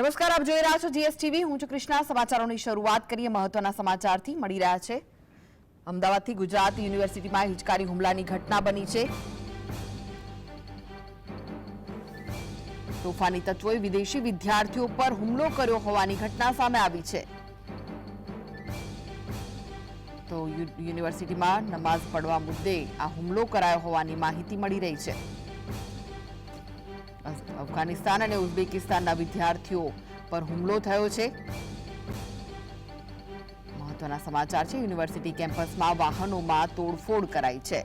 નમસ્કાર, આપ જોઈ રહ્યા છો જીએસટીવી. હું છું કૃષ્ણા. સમાચારોની શરૂઆત કરીએ. મહત્વના સમાચારથી મળી રહ્યા છે. અમદાવાદથી ગુજરાત યુનિવર્સિટીમાં હિચકારી હુમલાની ઘટના બની છે. તોફાની તત્વોએ વિદેશી વિદ્યાર્થીઓ પર હુમલો કર્યો હોવાની ઘટના સામે આવી છે. તો યુનિવર્સિટીમાં નમાઝ પડવા મુદ્દે આ હુમલો કરાયો હોવાની માહિતી મળી રહી છે. અફઘાનિસ્તાન અને ઉઝબેકિસ્તાનના વિદ્યાર્થીઓ પર હુમલો થયો છે. મહત્વના સમાચાર છે, યુનિવર્સિટી કેમ્પસમાં વાહનોમાં તોડફોડ કરાઈ છે.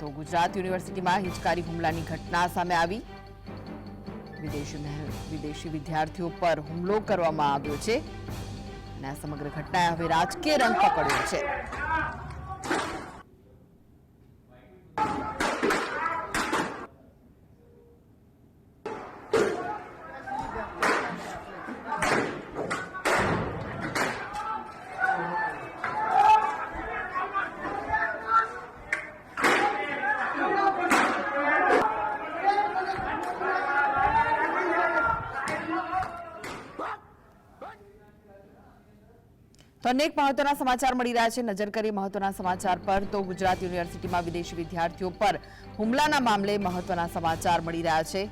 તો ગુજરાત યુનિવર્સિટીમાં હિચકારી હુમલાની ઘટના સામે આવી. વિદેશી વિદેશી વિદ્યાર્થીઓ પર હુમલો કરવામાં આવ્યો છે. અને આ સમગ્ર ઘટનાએ હવે રાજકીય રંગ પકડ્યો છે. અનેક મહત્વના સમાચાર મળી રહ્યા છે. નજર કરીએ મહત્વના સમાચાર પર તો ગુજરાત યુનિવર્સિટીમાં વિદેશી વિદ્યાર્થીઓ પર હુમલાના મામલે મહત્વના સમાચાર મળી રહ્યા છે.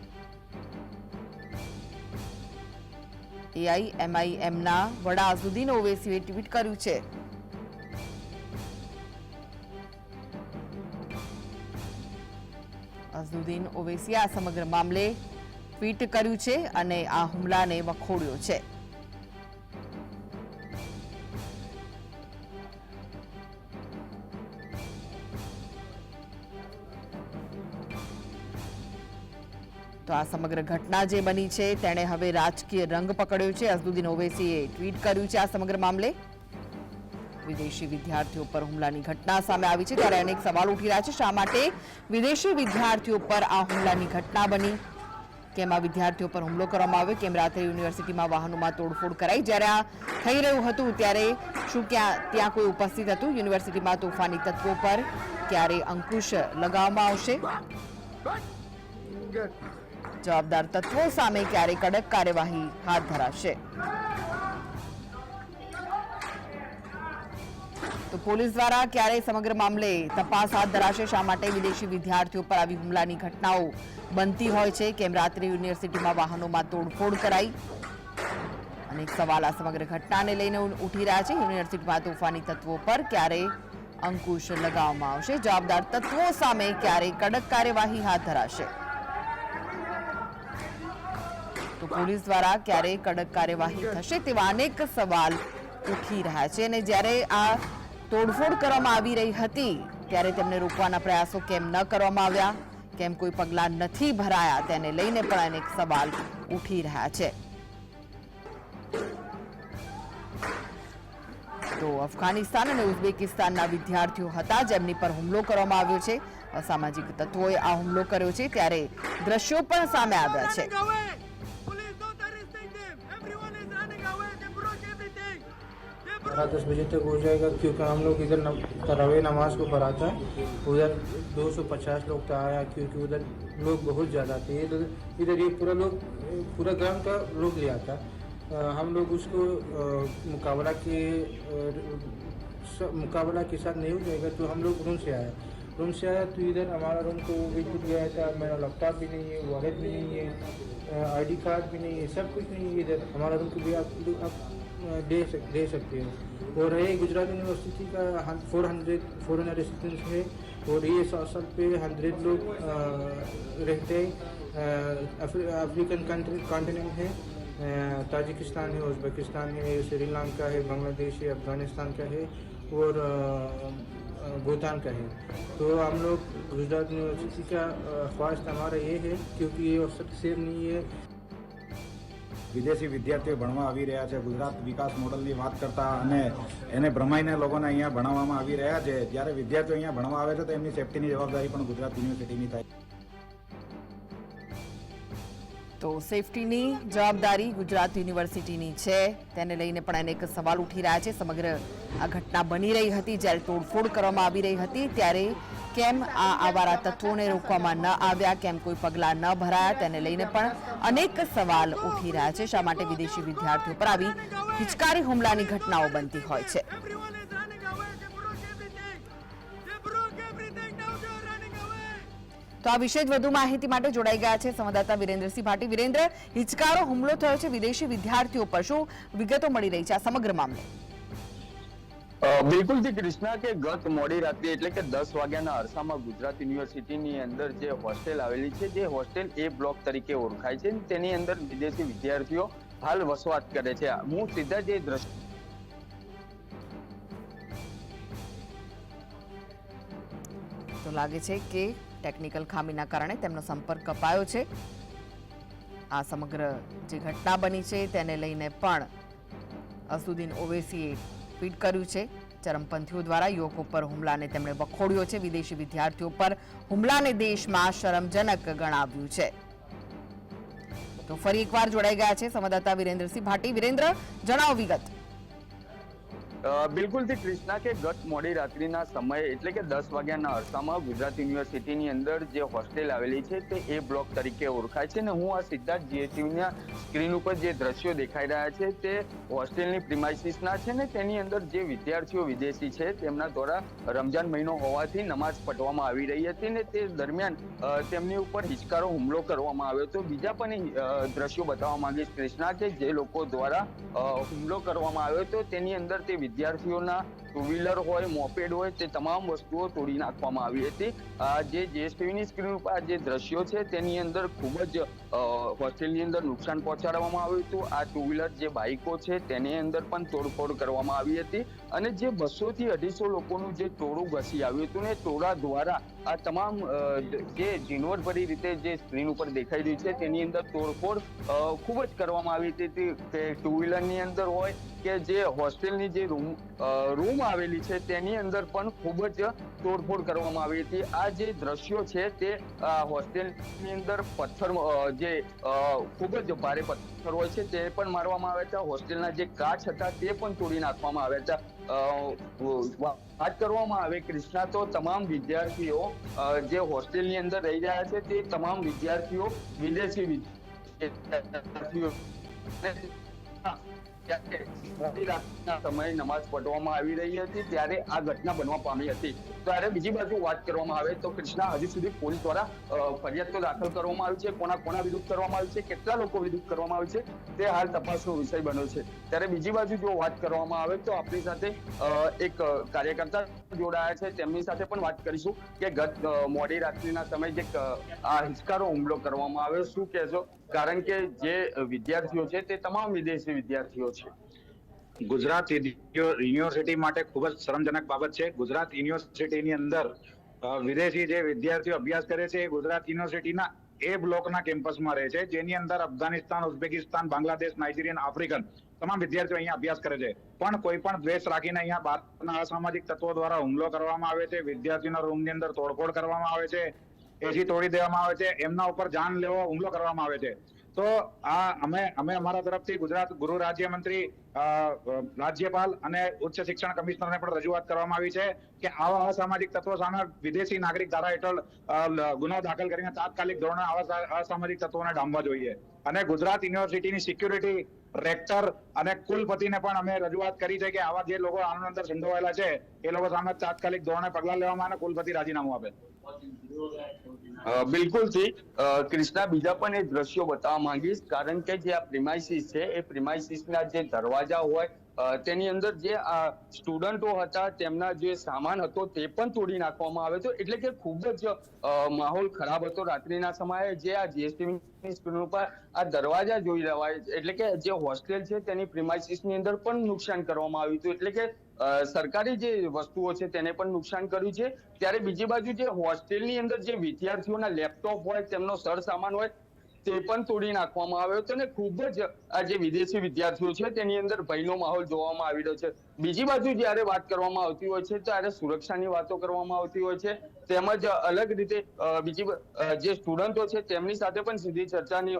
એઆઈએમઆઈએમના વડા અઝુદ્દીન ઓવેસીએ ટ્વીટ કર્યું છે. અઝુદ્દીન ઓવેસીએ આ સમગ્ર મામલે ટ્વીટ કર્યું છે અને આ હુમલાને વખોડ્યો છે. તો આ સમગ્ર ઘટના જે બની છે, તેણે હવે રાજકીય રંગ પકડ્યો છે. અઝદુદ્દીન ઓવેસીએ ટ્વીટ કર્યું છે આ સમગ્ર મામલે. વિદેશી વિદ્યાર્થીઓ પર હુમલાની ઘટના સામે આવી છે, ત્યારે અનેક સવાલ ઉઠી રહ્યા છે. શા માટે વિદેશી વિદ્યાર્થીઓ પર આ હુમલાની ઘટના બની? કેમ આ વિદ્યાર્થીઓ પર હુમલો કરવામાં આવ્યો? કેમ રાત્રે યુનિવર્સિટીમાં વાહનોમાં તોડફોડ કરાઈ? જ્યારે આ થઈ રહ્યું હતું, ત્યારે શું ક્યાં, ત્યાં કોઈ ઉપસ્થિત હતું? યુનિવર્સિટીમાં તોફાની તત્વો પર ક્યારે અંકુશ લગાવવામાં આવશે? જવાબદાર તત્વો સામે ક્યારે કડક કાર્યવાહી હાથ ધરાશે? તો પોલીસ દ્વારા ક્યારે સમગ્ર મામલે તપાસ હાથ ધરાશે? શા માટે વિદેશી વિદ્યાર્થીઓ પર આવી હુમલાની ઘટનાઓ બનતી હોય છે? કેમ રાત્રે યુનિવર્સિટીમાં વાહનોમાં તોડફોડ કરાઈ? અનેક સવાલ આ સમગ્ર ઘટનાને લઈને ઉઠી રહ્યા છે. યુનિવર્સિટીમાં તોફાની તત્વો પર ક્યારે અંકુશ લગાવવામાં આવશે? જવાબદાર તત્વો સામે ક્યારે કડક કાર્યવાહી હાથ ધરાશે? તો પોલીસ દ્વારા ક્યારે કડક કાર્યવાહી થશે તેવા અનેક સવાલ ઉઠી રહ્યા છે અને જ્યારે આ તોડફોડ કરવામાં આવી રહી હતી, ત્યારે તેમને રોકવાના પ્રયાસો કેમ ન કરવામાં આવ્યા, કેમ કોઈ પગલાં નથી ભરાયા, તેને લઈને પણ અનેક સવાલ ઉઠી રહ્યા છે. તો અફઘાનિસ્તાન અને ઉઝબેકિસ્તાનના વિદ્યાર્થીઓ હતા, જેમની પર હુમલો કરવામાં આવ્યો છે. અસામાજિક તત્વોએ આ હુમલો કર્યો છે, ત્યારે દ્રશ્યો પણ સામે આવ્યા છે. रात दस बजे तक हो जाएगा, क्योंकि हम लोग इधर नम- तरावी नमाज़ को पढ़ाता है उधर 250 लोग का आया, क्योंकि उधर लोग बहुत ज़्यादा थे। इधर इधर ये पूरा लोग, पूरा ग्राम का लोग ले आता। हम लोग उसको मुकाबला के मुकाबला के साथ नहीं हो जाएगा तो हम लोग रूम से आए। रूम से आया तो इधर हमारा रूम को भी टूट गया था, मेरा लैपटॉप भी नहीं है, वॉलेट भी नहीं है आईडी कार्ड भी नहीं है, सब कुछ नहीं है इधर। हमारा रूम को भी आप आप दे सक, दे सकते हो। और ये गुजरात यूनिवर्सिटी का फोर हंड्रेड फॉरनर स्टूडेंट्स है। और ये साल पे हंड्रेड लोग रहते हैं। अफ्रीकन कंट्री कॉन्टिनेंट है। ताजिकिस्तान है, उज़्बेकिस्तान है, श्रीलंका है, बांग्लादेश है, अफ़गानिस्तान का है और भूटान का है। तो हम लोग गुजरात यूनिवर्सिटी का ख्वाहिश हमारा ये है, क्योंकि ये अवसर सेफ़ नहीं है। વિદેશી વિદ્યાર્થીઓ ભણવા આવી રહ્યા છે. ગુજરાત વિકાસ મોડલની વાત કરતા અને એને ભ્રમાઈને લોકોને અહીંયા ભણાવવામાં આવી રહ્યા છે. જ્યારે વિદ્યાર્થીઓ અહીંયા ભણવા આવે છે, તો એમની સેફટીની જવાબદારી પણ ગુજરાત યુનિવર્સિટીની થાય. તો સેફટીની જવાબદારી ગુજરાત યુનિવર્સિટીની છે. તેને લઈને પણ અનેક સવાલ ઉઠી રહ્યા છે. સમગ્ર આ ઘટના બની રહી હતી. જ્યારે તોડફોડ કરવામાં આવી રહી હતી, ત્યારે કેમ આ આવારા તત્વોને રોકવામાં ન આવ્યા, કેમ કોઈ પગલાં ન ભરાયા, તેને લઈને પણ અનેક સવાલ ઉઠી રહ્યા છે. શા માટે વિદેશી વિદ્યાર્થીઓ પર આવી હિચકારી હુમલાની ઘટનાઓ બનતી હોય છે. તો આ વિશે જ વધુ માહિતી માટે જોડાઈ ગયા છે સંવાદદાતા વિરેન્દ્રસિંહ ભાટી. વિરેન્દ્ર, હિચકારો હુમલો થયો છે વિદેશી વિદ્યાર્થીઓ પર. શું વિગતો મળી રહી છે આ સમગ્ર મામલે? અ, બિલકુલથી કૃષ્ણા કે ગત મોડી રાત્રે એટલે કે દસ વાગ્યાના અરસામાં ગુજરાત યુનિવર્સિટીની અંદર જે હોસ્ટેલ આવેલી છે જે હોસ્ટેલ એ બ્લોક તરીકે ઓળખાય છે તેની અંદર વિદેશી વિદ્યાર્થીઓ હાલ વસવાટ કરે છે. હું સીધા જે દ્રશ્ય તો લાગે છે કે ટેકનિકલ ખામીના કારણે તેમનો સંપર્ક કપાયો છે. આ સમગ્ર જે ઘટના બની છે તેને લઈને પણ અસુદ્દીન ઓવેસીએ ટ્વીટ કર્યું છે. ચરમપંથીઓ દ્વારા યુવકો પર હુમલાને તેમણે વખોડ્યો છે. વિદેશી વિદ્યાર્થીઓ પર હુમલાને દેશમાં શરમજનક ગણાવ્યું છે. તો ફરી એકવાર જોડાઈ ગયા છે. સંવાદદાતા વિરેન્દ્રસિંહ ભાટી. વિરેન્દ્ર, જણાવો વિગત. બિલકુલથી કૃષ્ણા કે ગત મોડી રાત્રિના સમયે, એટલે કે દસ વાગ્યાના અરસામાં ગુજરાત યુનિવર્સિટીની અંદર જે હોસ્ટેલ આવેલી છે, તે એ બ્લોક તરીકે ઓળખાય છે ને હું આ સીધા જીએસયુના સ્ક્રીન ઉપર જે દ્રશ્યો દેખાઈ રહ્યા છે, તે હોસ્ટેલની પ્રિમાઇસીસના છે ને તેની અંદર જે વિદ્યાર્થીઓ વિદેશી છે, તેમના દ્વારા રમજાન મહિનો હોવાથી નમાઝ પઢવામાં આવી રહી હતી ને તે દરમિયાન તેમની ઉપર હિચકારો હુમલો કરવામાં આવ્યો તો બીજા પણ દ્રશ્યો બતાવવા માંગીશ કૃષ્ણા કે જે લોકો દ્વારા હુમલો કરવામાં આવ્યો તો તેની અંદર તે વિદ્યાર્થીઓના ટુ વ્હીલર હોય મોપેડ હોય, તે તમામ વસ્તુઓ તોડી નાખવામાં આવી હતી. આ જે જીએસટીવીની સ્ક્રીન ઉપર જે દ્રશ્યો છે, તેની અંદર ખૂબ જ હોસ્ટેલની અંદર નુકસાન પહોંચાડવામાં આવ્યું હતું. આ ટુ વ્હીલર જે બાઇકો છે, તેની અંદર પણ તોડફોડ કરવામાં આવી હતી. અને જે બસો થી અઢીસો લોકોનું જે ટોળું ઘસી આવ્યું હતું ને ટોળા દ્વારા આ તમામ જે ઝીણવટભરી રીતે જે સ્ક્રીન ઉપર દેખાઈ રહ્યું છે, તેની અંદર તોડફોડ ખૂબ જ કરવામાં આવી હતી. કે ટુ વ્હીલરની અંદર હોય કે જે હોસ્ટેલની જે રૂમ રૂમ આવેલી છે, તેની અંદર પણ ખૂબ જ તોડફોડ કરવામાં આવી હતી. આ જે દ્રશ્યો છે, તે હોસ્ટેલની અંદર પથ્થર જે ખૂબ જ ભારે પથ્થર હોય છે, તે પણ મારવામાં આવ્યા હતા. હોસ્ટેલના જે કાચ હતા, તે પણ તોડી નાખવામાં આવ્યા હતા. વાત કરવામાં આવે કૃષ્ણા, તો તમામ વિદ્યાર્થીઓ જે હોસ્ટેલની અંદર રહી રહ્યા છે, તે તમામ વિદ્યાર્થીઓ, વિદેશી વિદ્યાર્થીઓ સમયે નમાઝ પઢવામાં આવી રહી હતી, ત્યારે આ ઘટના બનવા પામી હતી. ત્યારે બીજી બાજુ વાત કરવામાં આવે તો કૃષ્ણા હજુ સુધી પોલીસ દ્વારા ફરિયાદ તો દાખલ કરવામાં આવી છે. કોના કોના વિરુદ્ધ કરવામાં આવી છે? કેટલા લોકો વિરુદ્ધ કરવામાં આવી છે? તે હાલ તપાસનો વિષય બન્યો છે. ત્યારે બીજી બાજુ જો વાત કરવામાં આવે તો આપણી સાથે એક કાર્યકર્તા જોડાયા છે. તેમની સાથે પણ વાત કરીશું કે ગત મોડી રાત્રિના સમયે જે આ હિચકારો હુમલો કરવામાં આવ્યો. શું કહેશો? કારણ કે જે વિદ્યાર્થીઓ છે તે તમામ વિદેશી વિદ્યાર્થીઓ છે. ગુજરાત યુનિવર્સિટી માટે ખૂબ જ શરમજનક બાબત છે. ગુજરાત યુનિવર્સિટીની અંદર વિદેશી જે વિદ્યાર્થીઓ અભ્યાસ કરે છે એ ગુજરાત યુનિવર્સિટીના એ બ્લોકના કેમ્પસમાં રહે છે. જેની અંદર Afghanistan, Uzbekistan, Bangladesh, Nigerian, African તમામ વિદ્યાર્થીઓ અહીંયા અભ્યાસ કરે છે. પણ કોઈ પણ દ્વેષ રાખીને અહીંયા ભારતના અસામાજિક તત્વો દ્વારા હુમલો કરવામાં આવે છે, વિદ્યાર્થીઓના રૂમની અંદર તોડફોડ કરવામાં આવે છે, એસી તોડી દેવામાં આવે છે, એમના ઉપર જાન લેવો, હુમલો કરવામાં આવે છે. તો આ અમે અમે અમારા તરફથી ગુજરાત ગૃહ રાજ્યમંત્રી રાજ્યપાલ અને ઉચ્ચ શિક્ષણ કમિશનરને પણ રજૂઆત કરવામાં આવી છે કે આવા અસામાજિક તત્વો સામે વિદેશી નાગરિક ધારા હેઠળ ગુનો દાખલ કરીને તાત્કાલિક ધોરણે આવા અસામાજિક તત્વોને ડામવા જોઈએ. અને ગુજરાત યુનિવર્સિટીની સિક્યુરિટી રેક્ટર અને કુલપતિને પણ અમે રજૂઆત કરી છે કે આવા જે લોકો આનંદ અંદર સંડોવાયેલા છે, એ લોકો સામે તાત્કાલિક ધોરણે પગલાં લેવામાં અને કુલપતિ રાજીનામું આપે. બિલકુલથી કૃષ્ણા, બીજા પણ એ દ્રશ્યો બતાવવા માંગીશ, કારણ કે જે આ પ્રિમાઇસીસ છે, એ પ્રિમાઇસીસના જે દરવાજા હોય તેની અંદર જે આ સ્ટુડન્ટો હતા, તેમના જે સામાન હતો તે પણ તોડી નાખવામાં આવે હતો એટલે કે ખૂબ જ માહોલ ખરાબ હતો રાત્રિના સમયે. જે આ જીએસટી સ્ક્રીન ઉપર આ દરવાજા જોઈ રહ્યા એટલે કે જે હોસ્ટેલ છે તેની પ્રિમાઇસીસની અંદર પણ નુકસાન કરવામાં આવ્યું હતું. એટલે કે સરકારી જે વસ્તુઓ છે તેને પણ નુકસાન કર્યું છે. ત્યારે બીજી બાજુ જે હોસ્ટેલની અંદર જે વિદ્યાર્થીઓના લેપટોપ હોય, તેમનો સર સામાન હોય તે પણ તોડી નાખવામાં આવ્યો હતો અને ખૂબ જ આ જે વિદેશી વિદ્યાર્થીઓ છે તેની અંદર ભયનો માહોલ જોવામાં આવી રહ્યો છે. બીજી બાજુ જ્યારે વાત કરવામાં આવતી હોય છે ત્યારે સુરક્ષાની વાતો કરવામાં આવતી હોય છે. તેમજ અલગ રીતે બીજી જે સ્ટુડન્ટો છે તેમની સાથે પણ સીધી ચર્ચાની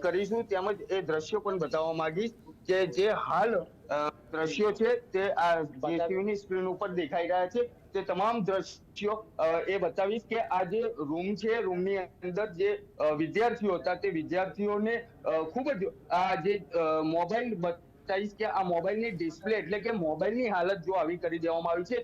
કરીશું. તેમજ એ દ્રશ્યો પણ બતાવવા માંગીશ કે જે હાલ દ્રશ્યો છે તે આ જે ટીવીની સ્ક્રીન ઉપર દેખાઈ રહ્યા છે તે તમામ દ્રશ્યો એ બતાવીશ કે આ જે રૂમ છે રૂમની અંદર જે વિદ્યાર્થીઓ હતા તે વિદ્યાર્થીઓને ખૂબ જ આ જે મોબાઈલ બતાવીશ કે આ મોબાઈલની ડિસ્પ્લે એટલે કે મોબાઈલની હાલત જો આવી કરી દેવામાં આવી છે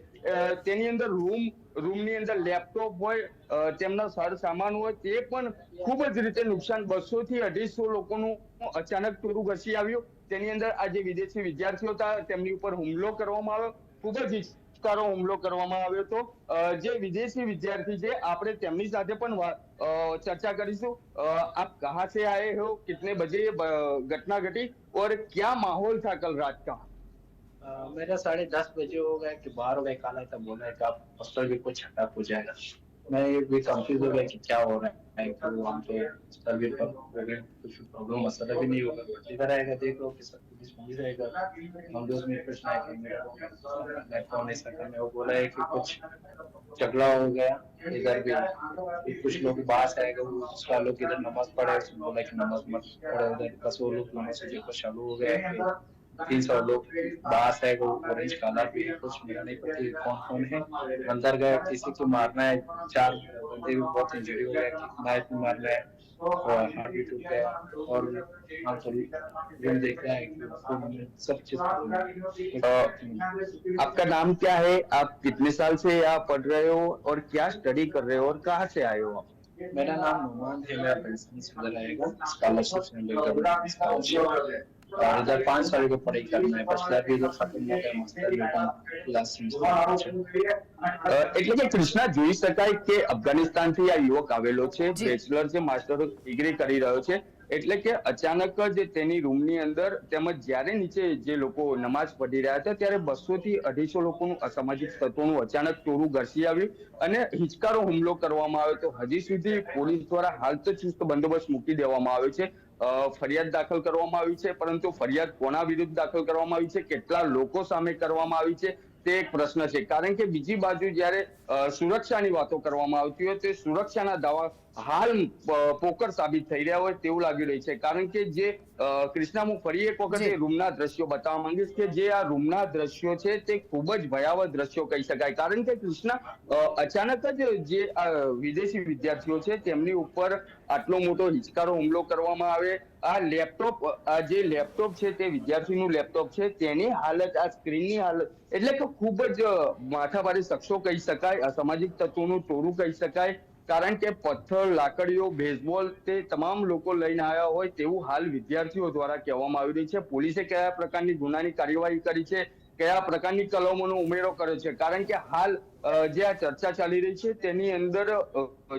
તેની અંદર રૂમ રૂમની અંદર લેપટોપ હોય તેમના સર સામાન હોય તે પણ ખૂબ જ રીતે નુકસાન બસો થી અઢીસો લોકોનું અચાનક ટોરું ઘસી આવ્યું. તેની અંદર આ જે વિદેશી વિદ્યાર્થીઓ હતા તેમની ઉપર હુમલો કરવામાં આવ્યો ખૂબ જ હિચકારો હુમલો કરવામાં આવ્યો હતો અ, જે વિદેશી વિદ્યાર્થી છે આપણે તેમની સાથે પણ વા- અ, ચર્ચા કરીશું અ, આપ કહાં से आए हो कितने बजे ये ब- घटना घटी और क्या माहौल था कल रात का अ, मेरा साढ़े दस बजे हो गया कि बाहर हो गए काला था बोला है कि आप हॉस्टल भी कुछ हटा हो जाएगा मैं ये भी कंफ्यूज हो गया कि क्या हो रहा है तो हम तो हॉस्टल भी पर हो गए कुछ प्रॉब्लम मसला भी नहीं होगा इधर आएगा देखो कि सब कुछ मिल जाएगा हम दोस्त में प्रश्न है कि मेरा लैपटॉप ऐसा करने वो बोला है कि कुछ झगड़ा हो गया इधर भी कि कुछ लोग बाहर से आएगा वो उसका लोग इधर नमाज पढ़े उसने बोला कि नमाज मत पढ़े उधर बस वो लोग नमाज से देखो चालू हो गया है तीन सौ लोग बाहर से आएगा वो ऑरेंज काला भी है कुछ मेरा नहीं पता ये कौन कौन है। अंदर गए किसी को मारना है चार बंदे भी बहुत इंजरी हो गया नाइफ में मारना है और हाथ भी टूट गया और हम तो रूम देख रहे हैं कि सब चीज़ आपका नाम क्या है? आप कितने साल से यहाँ पढ़ रहे हो और क्या स्टडी कर रहे हो और कहाँ से आए हो आप? मेरा नाम नुमान है मेरा पेंशन स्कॉलरशिप से लेकर स्कॉलरशिप। और इधर पाँच साल की पढ़ाई करना है बैचलर भी इधर खत्म हो गया मास्टर भी પણ લાસ્ટ સેમેસ્ટર અ, એટલે કે કૃષ્ણા જોઈ શકાય કે અફઘાનિસ્તાનથી આ યુવક આવેલો છે જી. બેચલર છે માસ્ટર ડિગ્રી કરી રહ્યો છે એટલે કે અચાનક જ તેની રૂમની અંદર તેમજ જ્યારે નીચે જે લોકો નમાઝ પઢી રહ્યા હતા ત્યારે બસો થી અઢીસો લોકોનું અસામાજિક તત્વોનું અચાનક ટોળું ઘસી આવ્યું અને હિચકારો હુમલો કરવામાં આવ્યો તો હજી સુધી પોલીસ દ્વારા હાલ તો ચુસ્ત બંદોબસ્ત મૂકી દેવામાં આવ્યો છે અ, ફરિયાદ દાખલ કરવામાં આવી છે, પરંતુ ફરિયાદ કોના વિરુદ્ધ દાખલ કરવામાં આવી છે, કેટલા લોકો સામે કરવામાં આવી છે, તે એક પ્રશ્ન છે. કારણ કે બીજી બાજુ જ્યારે સુરક્ષાની વાતો કરવામાં આવતી હોય તે સુરક્ષાના દાવા હાલ પોકર સાબિત થઈ રહ્યા હોય તેવું લાગી રહ્યું છે. કારણ કે જે કૃષ્ણા હું ફરી એક વખત રૂમના દ્રશ્યો બતાવવા માંગીશ કે જે આ રૂમના દ્રશ્યો છે તે ખૂબ જ ભયાવહ દ્રશ્યો કહી શકાય. કારણ કે કૃષ્ણા અચાનક જ જે આ વિદેશી વિદ્યાર્થીઓ છે તેમની ઉપર આટલો મોટો હિચકારો હુમલો કરવામાં આવે. આ લેપટોપ આ જે લેપટોપ છે તે વિદ્યાર્થીનું લેપટોપ છે તેની હાલત આ સ્ક્રીનની હાલત એટલે કે ખૂબ જ માથાભારે શખ્સો કહી શકાય અસામાજિક તત્વોનું ટોળું કહી શકાય. કારણ કે પથ્થર, લાકડીઓ બેઝબોલ તે તમામ લોકો લઈને આવ્યા હોય તેવું હાલ વિદ્યાર્થીઓ દ્વારા કહેવામાં આવી રહ્યું છે. પોલીસે કયા પ્રકારની ગુનાની કાર્યવાહી કરી છે, કયા પ્રકારની કલમોનો ઉમેરો કર્યો છે? કારણ કે હાલ જે આ ચર્ચા ચાલી રહી છે તેની અંદર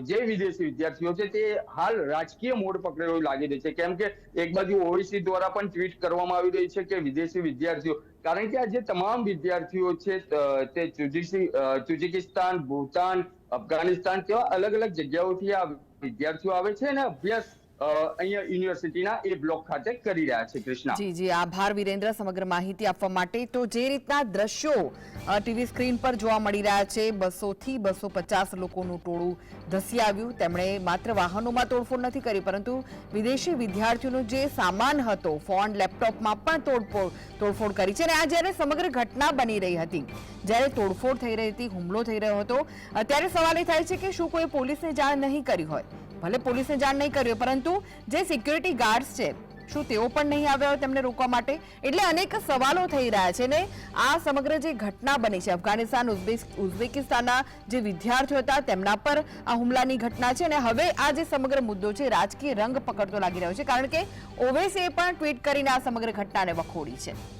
જે વિદેશી વિદ્યાર્થીઓ છે તે હાલ રાજકીય મોડ પકડેલો લાગી રહી છે. કેમ કે એક બાજુ ઓવીસી દ્વારા પણ ટ્વીટ કરવામાં આવી રહી છે કે વિદેશી વિદ્યાર્થીઓ, કારણ કે આ જે તમામ વિદ્યાર્થીઓ છે તે ચુજીકિસ્તાન, ભૂતાન અફઘાનિસ્તાન કેવા અલગ અલગ જગ્યાઓથી આ વિદ્યાર્થીઓ આવે છે અને અભ્યાસ અહીંયા યુનિવર્સિટીના એ બ્લોક ખાતે કરી રહ્યા છે, કૃષ્ણા. જી જી. આભાર વિરેન્દ્ર સમગ્ર માહિતી આપવા માટે. તો જે રીતના દ્રશ્યો ટીવી સ્ક્રીન પર જોવા મળી રહ્યા છે બસો થી બસો પચાસ લોકોનું ટોળું ધસી આવ્યું. તેમણે માત્ર વાહનોમાં તોડફોડ નથી કરી, પરંતુ વિદેશી વિદ્યાર્થીઓનો જે સામાન હતો, ફોન, લેપટોપમાં પણ તોડફોડ તોડફોડ કરી છે. અને આ જ્યારે સમગ્ર ઘટના બની રહી હતી, જ્યારે તોડફોડ થઈ રહી હતી, હુમલો થઈ રહ્યો હતો ત્યારે સવાલ એ થાય છે કે શું કોઈ પોલીસને જાણ નહીં કરી હોય? ભલે પોલીસને જાણ નહીં કર્યો પરંતુ જે સિક્યુરિટી ગાર્ડ્સ છે, શું તેઓ પણ નહીં આવ્યા હોય તેમને રોકવા માટે? એટલે અનેક સવાલો થઈ રહ્યા છે ને આ સમગ્ર જે ઘટના બની છે, અફઘાનિસ્તાન, ઉઝબેક, ઉઝબેકિસ્તાનના જે વિદ્યાર્થીઓ હતા, તેમના પર આ હુમલાની ઘટના છે અને હવે આ જે સમગ્ર મુદ્દો છે, રાજકીય રંગ પકડતો લાગી રહ્યો છે, કારણ કે ઓવેસીએ પણ ટ્વીટ કરીને આ સમગ્ર ઘટનાને વખોડી છે.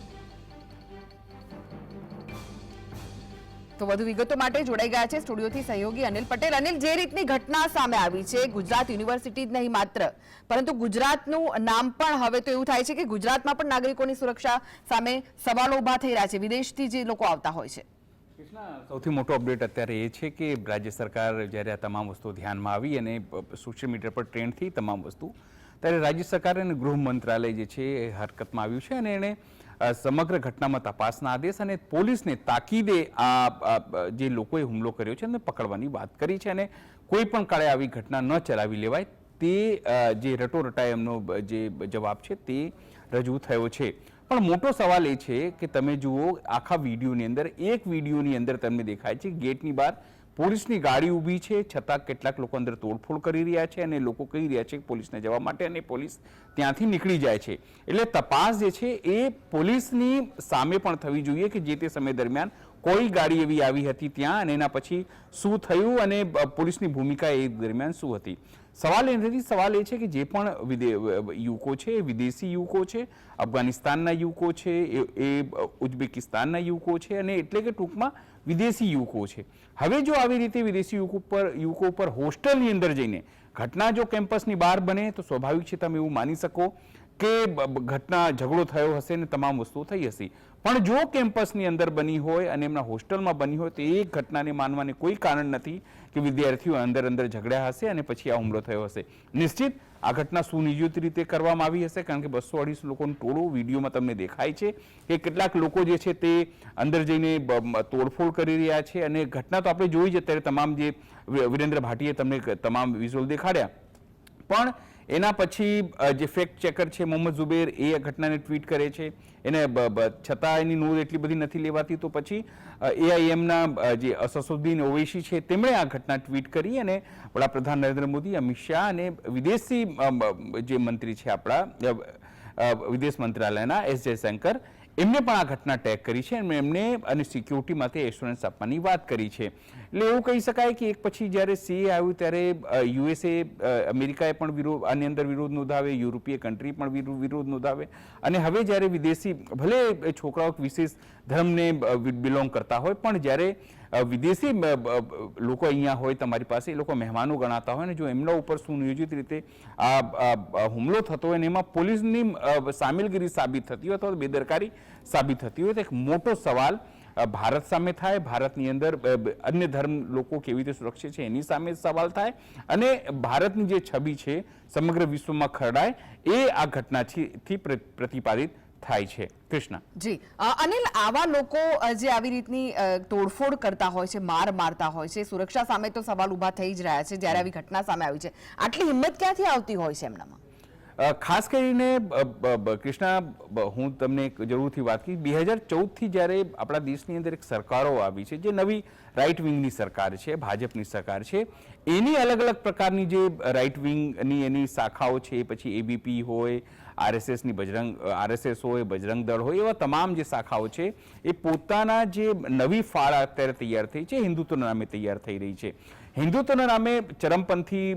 તો વધુ વિગતો માટે જોડાઈ ગયા છે સ્ટુડિયોથી સહયોગી અનિલ પટેલ. અનિલ, જે રીતની ઘટના સામે આવી છે, ગુજરાત યુનિવર્સિટી જ નહીં માત્ર, પરંતુ ગુજરાતનું નામ પણ હવે તો એવું થાય છે કે ગુજરાતમાં પણ નાગરિકોની સુરક્ષા સામે સવાલો ઊભા થઈ રહ્યા છે, વિદેશથી જે લોકો આવતા હોય છે. સૌથી મોટો અપડેટ અત્યારે એ છે કે રાજ્ય સરકાર જ્યારે આ તમામ વસ્તુઓ ધ્યાનમાં આવી અને સોશિયલ મીડિયા પર ટ્રેન્ડ થઈ તમામ વસ્તુ, ત્યારે રાજ્ય સરકાર અને ગૃહ મંત્રાલય જે છે એ હરકતમાં આવ્યું છે અને એણે સમગ્ર ઘટનામાં તપાસના આદેશ અને પોલીસને તાકીદે આ જે લોકોએ હુમલો કર્યો છે એને પકડવાની વાત કરી છે અને કોઈ પણ કાળે આવી ઘટના ન ચલાવી લેવાય તે જે રટોરટાય એમનો જે જવાબ છે તે રજૂ થયો છે. પણ મોટો સવાલ એ છે કે તમે જુઓ, આખા વિડીયોની અંદર, એક વિડીયોની અંદર તમને દેખાય છે ગેટની બહાર પોલીસની ગાડી ઊભી છે, છતાં કેટલાક લોકો અંદર તોડફોડ કરી રહ્યા છે અને લોકો કહી રહ્યા છે પોલીસને જવા માટે અને પોલીસ ત્યાંથી નીકળી જાય છે. એટલે તપાસ જે છે એ પોલીસની સામે પણ થવી જોઈએ કે જે તે સમય દરમિયાન કોઈ ગાડી એવી આવી હતી ત્યાં અને એના પછી શું થયું અને પોલીસની ભૂમિકા એ દરમિયાન શું હતી. સવાલ એ નથી, સવાલ એ છે કે જે પણ યુવકો છે, એ વિદેશી યુવકો છે, અફઘાનિસ્તાનના યુવકો છે, એ ઉઝબેકિસ્તાનના યુવકો છે અને એટલે કે ટૂંકમાં વિદેશી યુવકો છે. હવે જો આવી રીતે વિદેશી યુવકો પર યુવકો પર હોસ્ટેલની અંદર જઈને ઘટના જો કેમ્પસની બહાર બને, તો સ્વાભાવિક છે તમે એવું માની શકો કે ઘટના ઝઘડો થયો હશે ને તમામ વસ્તુઓ થઈ હશે. પણ જો કેમ્પસની અંદર બની હોય અને એમના હોસ્ટેલમાં બની હોય, તો એ ઘટનાને માનવાને કોઈ કારણ નથી કે વિદ્યાર્થીઓ અંદર અંદર ઝઘડ્યા હશે અને પછી આ હુમલો થયો હશે. નિશ્ચિત આ ઘટના સુનિયોજિત રીતે કરવામાં આવી હશે, કારણ કે બસો અઢીસો લોકોનું ટોળું વિડીયોમાં તમને દેખાય છે કે કેટલાક લોકો જે છે તે અંદર જઈને તોડફોડ કરી રહ્યા છે અને ઘટના તો આપણે જોઈ જ અત્યારે તમામ જે વિરેન્દ્ર ભાટીએ તમને તમામ વિઝ્યુઅલ દેખાડ્યા. પણ એના પછી જે ફેક્ટ ચેકર છે મોહમ્મદ ઝુબેર, એ ઘટનાને ટ્વીટ કરે છે. એને છતાં એની નોંધ એટલી બધી નથી લેવાતી, તો પછી એઆઈએમના જે અસસુદ્દીન ઓવૈસી છે, તેમણે આ ઘટના ટ્વીટ કરી અને વડાપ્રધાન નરેન્દ્ર મોદી, અમિત શાહ અને વિદેશી જે મંત્રી છે આપણા વિદેશ મંત્રાલયના એસ જયશંકર એમને પણ આ ઘટના ટેગ કરી છે અને એમને અને સિક્યુરિટી માટે એશ્યોરન્સ આપવાની વાત કરી છે. એટલે એવું કહી શકાય કે એક પછી જ્યારે સીએ આવ્યું ત્યારે યુએસએ અમેરિકાએ પણ વિરોધ, આની અંદર વિરોધ નોંધાવે, યુરોપીય કન્ટ્રી પણ વિરોધ નોંધાવે. અને હવે જ્યારે વિદેશી, ભલે છોકરાઓ વિશેષ ધર્મને બિલોંગ કરતા હોય. પણ જ્યારે વિદેશી લોકો અહીંયા હોય તમારી પાસે, એ લોકો મહેમાનો ગણાતા હોય ને જો એમના ઉપર સુનિયોજિત રીતે આ હુમલો થતો હોય ને એમાં પોલીસની સામેલગીરી સાબિત થતી હોય અથવા બેદરકારી સાબિત થતી હોય તો એક મોટો સવાલ ભારત સામે થાય. ભારતની અંદર અન્ય ધર્મ લોકો કેવી રીતે સુરક્ષિત છે એની સામે સવાલ થાય. અને ભારતની જે છબી છે સમગ્ર વિશ્વમાં ખરડાય, એ આ ઘટનાથી પ્રતિપાદિત થાય છે. કૃષ્ણ. જી. અનિલ આવા લોકો જે આવી રીતની તોડફોડ કરતા હોય છે માર મારતા હોય છે સુરક્ષા સામે તો સવાલ ઊભા થઈ જ રહ્યા છે જ્યારે આવી ઘટના સામે આવી છે. આટલી હિંમત ક્યાંથી આવતી હોય છે એમનામાં? ખાસ કરીને કૃષ્ણા હું તમને એક જરૂરથી વાત કરી બે હજાર ચૌદથી જ્યારે આપણા દેશની અંદર એક સરકારો આવી છે જે નવી રાઇટ વિંગની સરકાર છે ભાજપની સરકાર છે એની અલગ અલગ પ્રકારની જે રાઇટ વિંગની એની શાખાઓ છે પછી એબીપી હોય આરએસએસની બજરંગ, આરએસએસ હોય, બજરંગ દળ હોય, એવા તમામ જે શાખાઓ છે, એ પોતાના જે નવી ફાળ અત્યારે તૈયાર થઈ છે, હિન્દુત્વના નામે તૈયાર થઈ રહી છે. હિન્દુત્વના નામે ચરમપંથી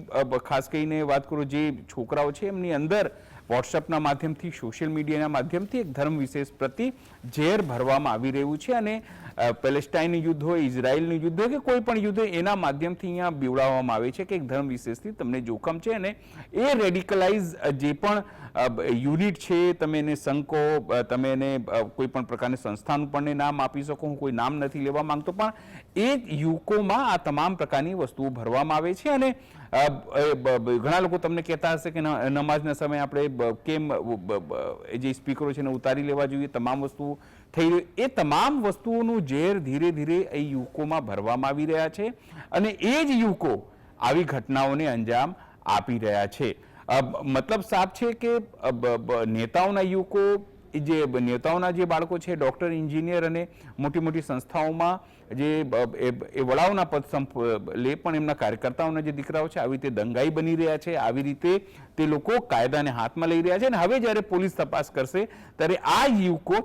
ખાસ કરીને વાત કરું જે છોકરાઓ છે, એમની અંદર વોટ્સઅપના માધ્યમથી, સોશિયલ મીડિયાના માધ્યમથી એક ધર્મ વિશેષ પ્રતિ ઝેર ભરવામાં આવી રહ્યું છે અને પેલેસ્ટાઇન યુદ્ધ હોય ઇઝરાયલનું યુદ્ધ હોય કે કોઈ પણ યુદ્ધ એના માધ્યમથી અહીંયા બીવડાવવામાં આવે છે કે એક ધર્મ વિશેષથી તમને જોખમ છે અને એ રેડિકલાઇઝ જે પણ યુનિટ છે, તમે એને સંકો તમે એને કોઈ પણ પ્રકારની સંસ્થાનું પણ નામ આપી શકો, હું કોઈ નામ નથી લેવા માંગતો, પણ એ યુકોમાં આ તમામ પ્રકારની વસ્તુઓ ભરવામાં આવે છે અને ઘણા લોકો તમને કહેતા હશે કે નમાજના સમયે આપણે કેમ જે સ્પીકરો છે એને ઉતારી લેવા જોઈએ, તમામ વસ્તુઓ થઈ રહ્યું. એ તમામ વસ્તુઓનું ઝેર ધીરે ધીરે એ યુવકોમાં ભરવામાં આવી રહ્યા છે અને એ જ યુવકો આવી ઘટનાઓને અંજામ આપી રહ્યા છે. મતલબ સાફ છે કે નેતાઓના યુવકો જે નેતાઓના જે બાળકો છે, ડૉક્ટર, એન્જિનિયર અને મોટી મોટી સંસ્થાઓમાં જે એ વડાઓના પદ સંપ, લે પણ એમના કાર્યકર્તાઓના જે દીકરાઓ છે, આવી રીતે દંગાઈ બની રહ્યા છે, આવી રીતે તે લોકો કાયદાને હાથમાં લઈ રહ્યા છે અને હવે જ્યારે પોલીસ તપાસ કરશે, ત્યારે આ યુવકો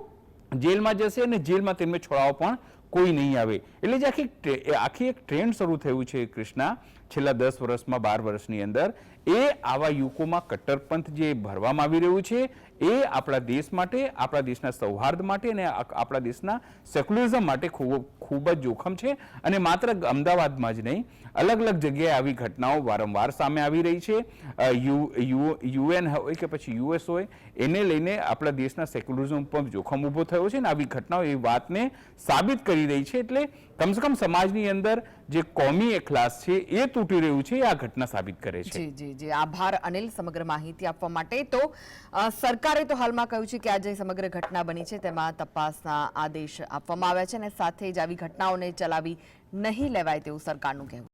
જેલમાં જશે અને જેલમાં તેમને છોડાવવા પણ કોઈ નહીં આવે. એટલે જે આખી આખી એક ટ્રેન્ડ શરૂ થયું છે કૃષ્ણા, છેલ્લા દસ વર્ષમાં બાર વર્ષની અંદર. એ આવા યુકોમાં કટ્ટરપંથ જે ભરવામાં આવી રહ્યું છે એ આપણા દેશ માટે, આપણા દેશના સૌહાર્દ માટે અને આપણા દેશના સેક્યુલરિઝમ માટે ખૂબ ખૂબ જ જોખમ છે. અને માત્ર અમદાવાદમાં જ નહીં, અલગ અલગ જગ્યાએ આવી ઘટનાઓ વારંવાર સામે આવી રહી છે. યુ યુએન હોય કે પછી યુએસ હોય, એને લઈને આપણા દેશના સેક્યુલરિઝમ પર જોખમ ઊભો થયો છે અને આવી ઘટનાઓ એ વાતને સાબિત કરી રહી છે. એટલે કમસે કમ સમાજની અંદર જે કોમી એખલાસ છે, એ તૂટી રહ્યું છે આ ઘટના સાબિત કરે છે. જી જી જી. આભાર અનિલ સમગ્ર માહિતી આપવા માટે. તો સરકારે તો હાલમાં કહ્યું છે કે આ જે સમગ્ર ઘટના બની છે, તેમાં તપાસના આદેશ આપવામાં આવ્યા છે અને સાથે જ આવી ઘટનાઓને ચલાવી નહીં લેવાય તેવું સરકારનું કહેવું